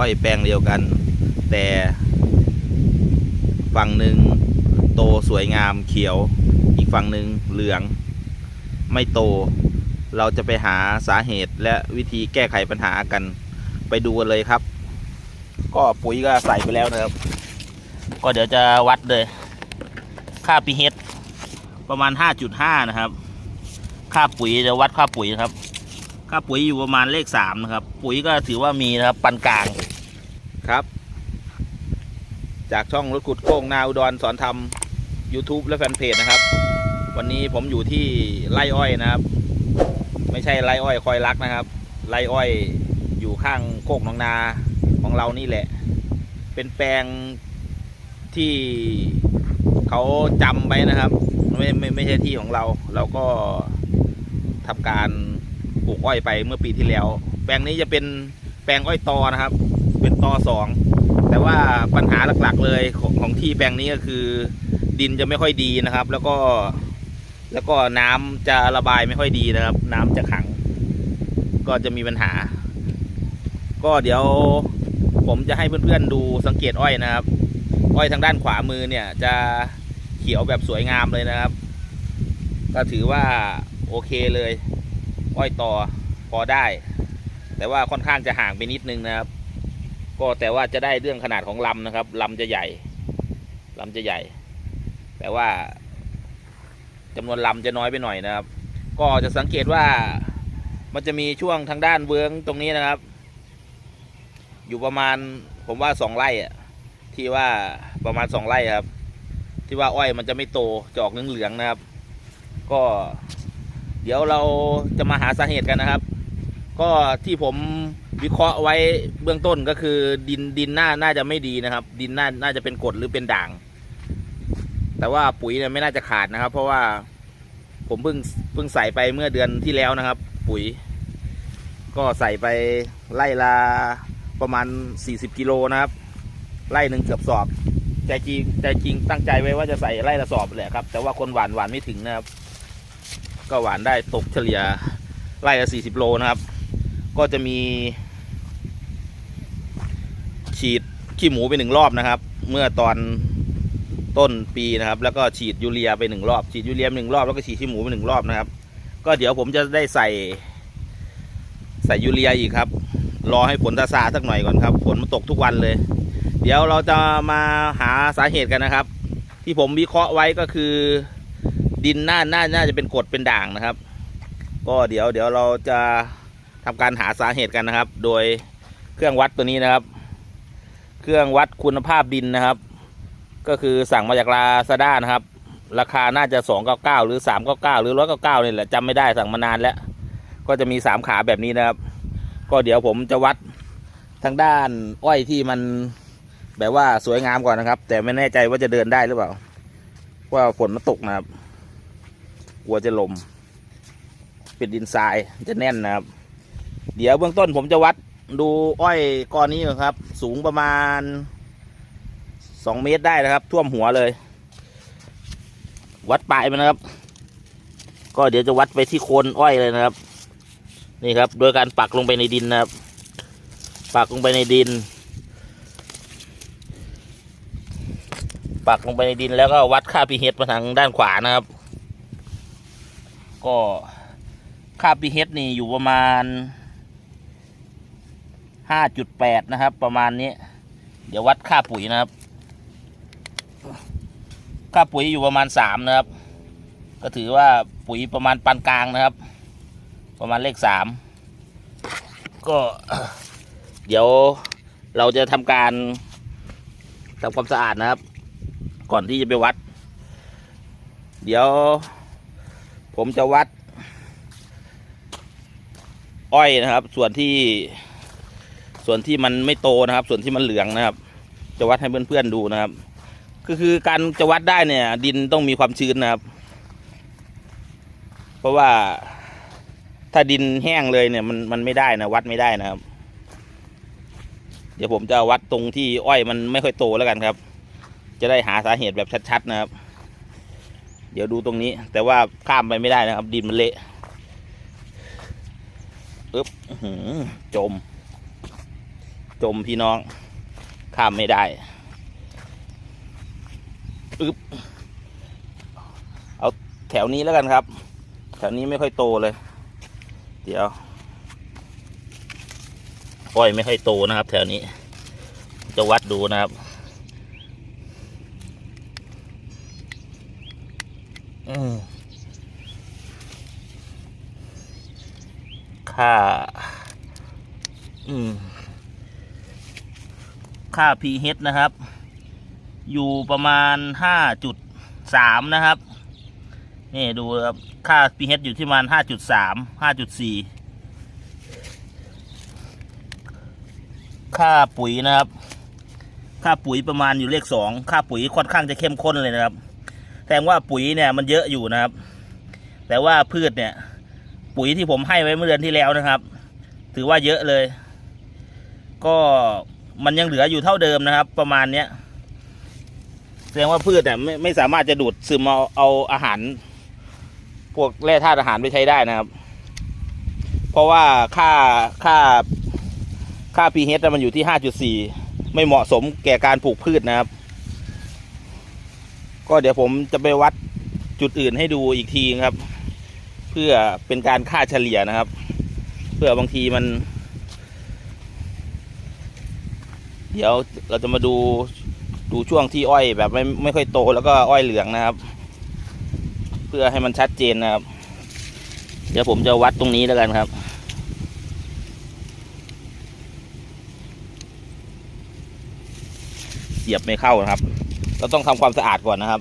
อ้อยแปลงเดียวกัน แต่ฝั่งหนึ่งโตสวยงามเขียว อีกฝั่งหนึ่งเหลือง ไม่โต เราจะไปหาสาเหตุและวิธีแก้ไขปัญหากัน ไปดูกันเลยครับ ก็ปุ๋ยก็ใส่ไปแล้วนะครับ ก็เดี๋ยวจะวัดเลย ค่า pH ประมาณ 5.5 นะครับ ค่าปุ๋ยจะวัดค่าปุ๋ยนะครับ ค่าปุ๋ยอยู่ประมาณเลข3นะครับ ปุ๋ยก็ถือว่ามีนะครับปานกลาง ครับ จากช่องรถขุดโค้งนาอุดรสอนทำ YouTube และแฟนเพจนะครับ วันนี้ผมอยู่ที่ไร่อ้อยนะครับ ไม่ใช่ไร่อ้อยคอยรักนะครับ ไร่อ้อยอยู่ข้างโคกหนองนาของเรานี่แหละ เป็นแปลงที่เขาจำไว้นะครับไม่ไม่ไม่ใช่ที่ของเรา เราก็ทำการปลูกอ้อยไปเมื่อปีที่แล้ว แปลงนี้จะเป็นแปลงอ้อยตอนะครับ เป็นตอสองแต่ว่าปัญหาหลักๆเลยของของที่แปลงนี้ก็คือ ดินจะไม่ค่อยดีนะครับ แล้วก็แล้วก็น้ำจะระบายไม่ค่อยดีนะครับ น้ำจะขัง ก็จะมีปัญหา ก็เดี๋ยวผมจะให้เพื่อนๆดูสังเกตอ้อยนะครับ อ้อยทางด้านขวามือเนี่ย จะเขียวแบบสวยงามเลยนะครับ ก็ถือว่าโอเคเลย อ้อยต่อพอได้ แต่ว่าค่อนข้างจะห่างไปนิดนึงนะครับ ก็แต่ว่าจะได้เรื่องขนาดของลำนะครับลำจะใหญ่ลำจะใหญ่ แต่ว่าจำนวนลำจะน้อยไปหน่อยนะครับ ก็จะสังเกตว่ามันจะมีช่วงทางด้านเบื้องตรงนี้นะครับ อยู่ประมาณผมว่าสองไร่อะที่ว่าประมาณสองไร่ครับ ที่ว่าอ้อยมันจะไม่โตจะออกเหลืองๆนะครับ ก็เดี๋ยวเราจะมาหาสาเหตุกันนะครับ ก็ที่ผมวิเคราะห์ไว้เบื้องต้นก็คือดินดินหน่าน่าจะไม่ดีนะครับ ดินหน่าน่าจะเป็นกรดหรือเป็นด่าง แต่ว่าปุ๋ยเนี่ยไม่น่าจะขาดนะครับ เพราะว่าผมเพิ่งเพิ่งใส่ไปเมื่อเดือนที่แล้วนะครับ ปุ๋ย ก็ใส่ไปไล่ละประมาณ 40กิโลนะครับ ไล่หนึ่งเกือบสอบใจจริงใจจริงตั้งใจไว้ว่าจะใส่ไล่ละสอบแหละครับ แต่ว่าคนหวานหวานไม่ถึงนะครับ ก็หวานได้ตกเฉลี่ยไล่ละ40โลนะครับ ก็จะมี ฉีดขี้หมูไปหนึ่งรอบนะครับ เมื่อตอนต้นปีนะครับ แล้วก็ฉีดยูเรียไปหนึ่งรอบฉีดยูเรียหนึ่งรอบแล้วก็ฉีดขี้หมูไปหนึ่งรอบนะครับ ก็เดี๋ยวผมจะได้ใส่ ใส่ยูเรียอีกครับ รอให้ฝนซาซาสักหน่อยก่อนครับฝนมันตกทุกวันเลย เดี๋ยวเราจะมาหาสาเหตุกันนะครับ ที่ผมวิเคราะห์ไว้ก็คือ ดินหน่าหน่าน่าจะเป็นกรดเป็นด่างนะครับ ก็เดี๋ยวเดี๋ยวเราจะ ทำการหาสาเหตุกันนะครับ โดยเครื่องวัดตัวนี้นะครับ เครื่องวัดคุณภาพดินนะครับ ก็คือสั่งมาจากลาซาด้านะครับ ราคาน่าจะสองเก้าเก้าหรือสามเก้าเก้าหรือร้อยเก้าเก้านี่แหละจำไม่ได้สั่งมานานแล้ว ก็จะมีสามขาแบบนี้นะครับ ก็เดี๋ยวผมจะวัดทางด้านอ้อยที่มันแบบว่าสวยงามก่อนนะครับ แต่ไม่แน่ใจว่าจะเดินได้หรือเปล่า ว่าฝนมันตกนะครับ กลัวจะลม เป็นดินทรายจะแน่นนะครับ เดี๋ยวเบื้องต้นผมจะวัดดูอ้อยก้อนนี้ก่อนครับ สูงประมาณสองเมตรได้นะครับ ท่วมหัวเลย วัดปลายมันนะครับ ก็เดี๋ยวจะวัดไปที่โคนอ้อยเลยนะครับ นี่ครับ โดยการปักลงไปในดินนะครับ ปักลงไปในดิน ปักลงไปในดินแล้วก็วัดค่า pH มาทางด้านขวานะครับ ก็ค่า pH นี่อยู่ประมาณ 5.8นะครับ ประมาณนี้ เดี๋ยววัดค่าปุ๋ยนะครับ ค่าปุ๋ยอยู่ประมาณ3นะครับ ก็ถือว่าปุ๋ยประมาณปานกลางนะครับ ประมาณเลข3ก็เดี๋ยวเราจะทำการทำความสะอาดนะครับ ก่อนที่จะไปวัด เดี๋ยว ผมจะวัด อ้อยนะครับ ส่วนที่ ส่วนที่มันไม่โตนะครับ ส่วนที่มันเหลืองนะครับ จะวัดให้เพื่อนๆดูนะครับ ก็คือการจะวัดได้เนี่ย ดินต้องมีความชื้นนะครับ เพราะว่าถ้าดินแห้งเลยเนี่ยมันมันไม่ได้นะวัดไม่ได้นะครับ เดี๋ยวผมจะวัดตรงที่อ้อยมันไม่ค่อยโตแล้วกันครับ จะได้หาสาเหตุแบบชัดๆนะครับ เดี๋ยวดูตรงนี้ แต่ว่าข้ามไปไม่ได้นะครับ ดินมันเละอึ๊บหือจม จมพี่น้อง ข้ามไม่ได้อึ๊บเอาแถวนี้แล้วกันครับ แถวนี้ไม่ค่อยโตเลย เดี๋ยวอ้อยไม่ค่อยโตนะครับ แถวนี้ จะวัดดูนะครับค่า อืม ค่า pH นะครับ อยู่ประมาณห้าจุดสามนะครับ นี่ดูครับ ค่า pH อยู่ที่ประมาณห้าจุดสามห้าจุดสี่ค่าปุ๋ยนะครับ ค่าปุ๋ยประมาณอยู่เลขสองค่าปุ๋ยค่อนข้างจะเข้มข้นเลยนะครับแสดงว่าปุ๋ยเนี่ยมันเยอะอยู่นะครับ แต่ว่าพืชเนี่ย ปุ๋ยที่ผมให้ไว้เมื่อเดือนที่แล้วนะครับ ถือว่าเยอะเลย ก็ มันยังเหลืออยู่เท่าเดิมนะครับ ประมาณเนี้ยแสดงว่าพืชเนี่ยไม่ไม่สามารถจะดูดซึมเอาเอาอาหาร พวกแร่ธาตุอาหารไปใช้ได้นะครับ เพราะว่าค่าค่าค่า pH มันอยู่ที่ห้าจุดสี่ไม่เหมาะสมแก่การปลูกพืชนะครับ ก็เดี๋ยวผมจะไปวัดจุดอื่นให้ดูอีกทีครับ เพื่อเป็นการค่าเฉลี่ยนะครับ เพื่อบางทีมัน เดี๋ยวเราจะมาดูดูช่วงที่อ้อยแบบไม่ไม่ค่อยโตแล้วก็อ้อยเหลืองนะครับ เพื่อให้มันชัดเจนนะครับ เดี๋ยวผมจะวัดตรงนี้แล้วกันครับ เสียบไม่เข้านะครับ เราต้องทำความสะอาดก่อนนะครับ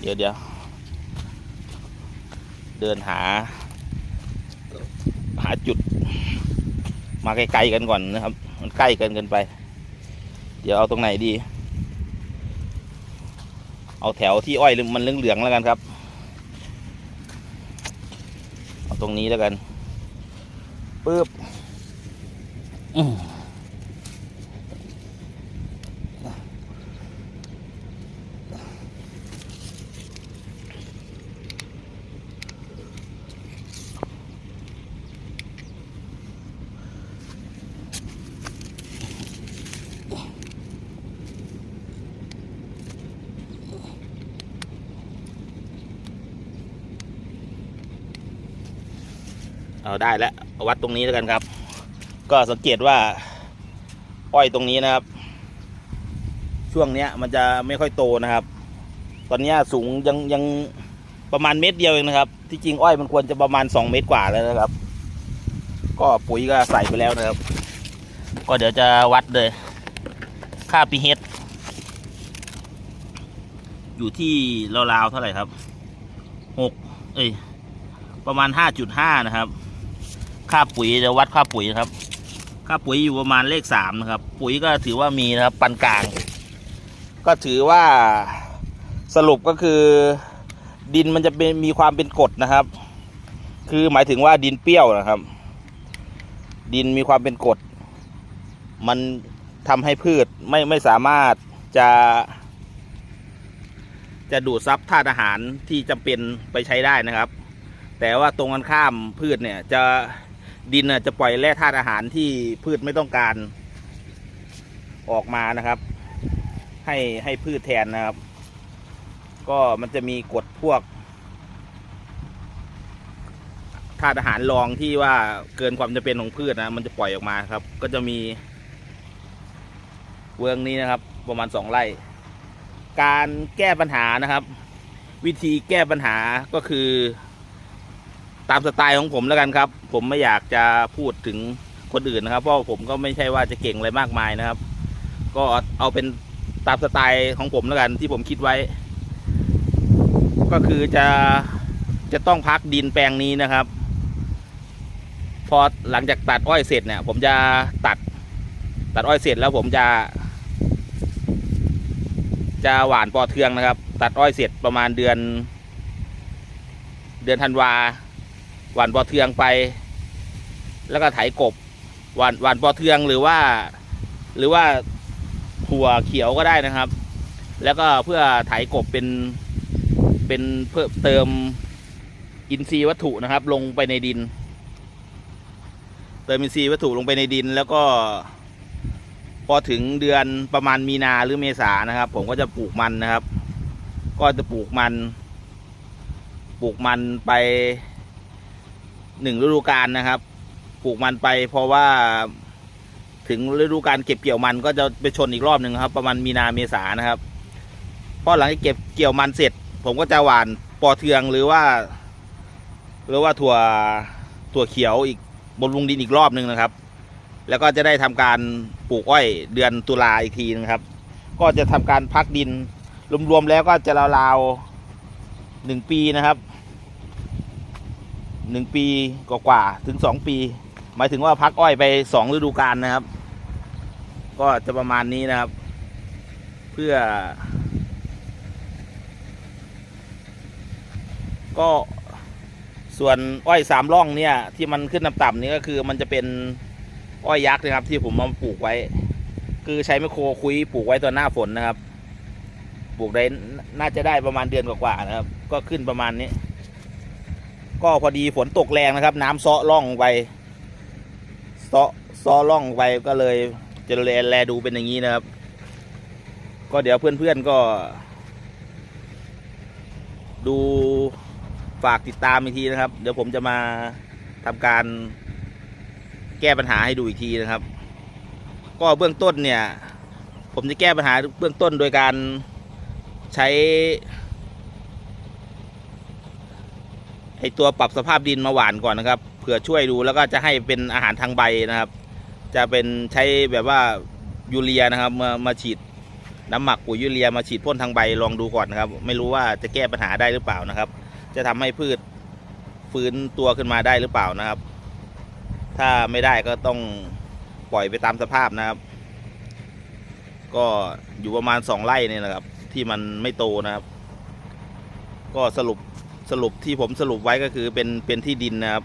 เดี๋ยวเดี๋ยวเดินหา หาจุด มาไกลๆกันก่อนนะครับ มันใกล้กันเกินไป เดี๋ยวเอาตรงไหนดี เอาแถวที่อ้อยมันเหลืองๆแล้วกันครับ เอาตรงนี้แล้วกันปึ๊บ เอาได้แล้ววัดตรงนี้แล้วกันครับ ก็สังเกตว่า อ้อยตรงนี้นะครับ ช่วงเนี้ยมันจะไม่ค่อยโตนะครับ ตอนนี้สูงยังยังประมาณเม็ดเดียวเองนะครับ ที่จริงอ้อยมันควรจะประมาณสองเมตรกว่าแล้วนะครับ ก็ปุ๋ยก็ใส่ไปแล้วนะครับ ก็เดี๋ยวจะวัดเลย ค่า pH อยู่ที่ราวๆเท่าไหร่ครับหกเอ้ยประมาณห้าจุดห้านะครับ ค่าปุ๋ยจะวัดค่าปุ๋ยนะครับ ค่าปุ๋ยอยู่ประมาณเลขสามนะครับ ปุ๋ยก็ถือว่ามีนะครับปานกลาง ก็ถือว่าสรุปก็คือ ดินมันจะเป็นมีความเป็นกรดนะครับ คือหมายถึงว่าดินเปรี้ยวนะครับ ดินมีความเป็นกรดมันทำให้พืชไม่ไม่สามารถจะ จะดูดซับธาตุอาหารที่จำเป็นไปใช้ได้นะครับ แต่ว่าตรงกันข้ามพืชเนี่ยจะ ดินจะปล่อยแร่ธาตุอาหารที่พืชไม่ต้องการออกมานะครับ ให้ให้พืชแทนนะครับ ก็มันจะมีกฎพวกธาตุอาหารรองที่ว่าเกินความจำเป็นของพืชนะมันจะปล่อยออกมาครับ ก็จะมี เวิร์งนี้นะครับ ประมาณสองไร่ การแก้ปัญหานะครับ วิธีแก้ปัญหาก็คือ ตามสไตล์ของผมแล้วกันครับ ผมไม่อยากจะพูดถึงคนอื่นนะครับ เพราะผมก็ไม่ใช่ว่าจะเก่งอะไรมากมายนะครับ ก็เอาเป็นตามสไตล์ของผมแล้วกันที่ผมคิดไว้ ก็คือจะจะต้องพักดินแปลงนี้นะครับ พอหลังจากตัดอ้อยเสร็จเนี่ย ผมจะตัดตัดอ้อยเสร็จแล้วผมจะ จะหว่านปอเทืองนะครับ ตัดอ้อยเสร็จประมาณเดือน เดือนธันวา หวานปอเทืองไป แล้วก็ไถกบหวานหวานปอเทืองหรือว่า หรือว่าถั่วเขียวก็ได้นะครับ แล้วก็เพื่อไถกบเป็นเป็นเพิ่มเติมอินทรีย์วัตถุนะครับ ลงไปในดิน เติมอินทรีย์วัตถุลงไปในดิน แล้วก็พอถึงเดือนประมาณมีนาหรือเมษานะครับ ผมก็จะปลูกมันนะครับ ก็จะปลูกมัน ปลูกมันไป หนึ่งฤดูกาลนะครับปลูกมันไปเพราะว่าถึงฤดูการเก็บเกี่ยวมันก็จะไปชนอีกรอบหนึ่งครับ ประมาณมีนาเมษานะครับเพราะหลังจากเก็บเกี่ยวมันเสร็จ ผมก็จะหว่านปอเทืองหรือว่า หรือว่าถั่วถั่วเขียวอีกบำรุงดินอีกรอบหนึ่งนะครับ แล้วก็จะได้ทำการปลูกอ้อยเดือนตุลาอีกทีนึงครับ ก็จะทำการพักดินรวมๆแล้วก็จะราวๆหนึ่งปีนะครับ หนึ่งปีกว่าๆถึงสองปี หมายถึงว่าพักอ้อยไปสองฤดูกาลนะครับ ก็จะประมาณนี้นะครับ เพื่อ ก็ส่วนอ้อยสามร่องเนี่ย ที่มันขึ้นต่ำๆนี่ก็คือมันจะเป็นอ้อยยักษ์นะครับ ที่ผมมาปลูกไว้ คือใช้ไมโครคุยปลูกไว้ตอนหน้าฝนนะครับ ปลูกได้น่าจะได้ประมาณเดือนกว่าๆนะครับ ก็ขึ้นประมาณนี้ ก็พอดีฝนตกแรงนะครับ น้ำเซาะร่องไปซาะเซาะร่องไปก็เลยจะแลแลดูเป็นอย่างนี้นะครับ ก็เดี๋ยวเพื่อนๆก็ ดูฝากติดตามอีกทีนะครับ เดี๋ยวผมจะมาทำการแก้ปัญหาให้ดูอีกทีนะครับ ก็เบื้องต้นเนี่ย ผมจะแก้ปัญหาเบื้องต้นโดยการใช้ ไอตัวปรับสภาพดินมาหวานก่อนนะครับเผื่อช่วยดูแล้วก็จะให้เป็นอาหารทางใบนะครับ จะเป็นใช้แบบว่ายูเรียนะครับมามาฉีดน้ำหมักปุ๋ยยูเรียมาฉีดพ่นทางใบลองดูก่อนนะครับ ไม่รู้ว่าจะแก้ปัญหาได้หรือเปล่านะครับ จะทำให้พืชฟื้นตัวขึ้นมาได้หรือเปล่านะครับ ถ้าไม่ได้ก็ต้องปล่อยไปตามสภาพนะครับ ก็อยู่ประมาณสองไร่เนี่ยนะครับ ที่มันไม่โตนะครับ ก็สรุป สรุปที่ผมสรุปไว้ก็คือเป็นเป็นที่ดินนะครับ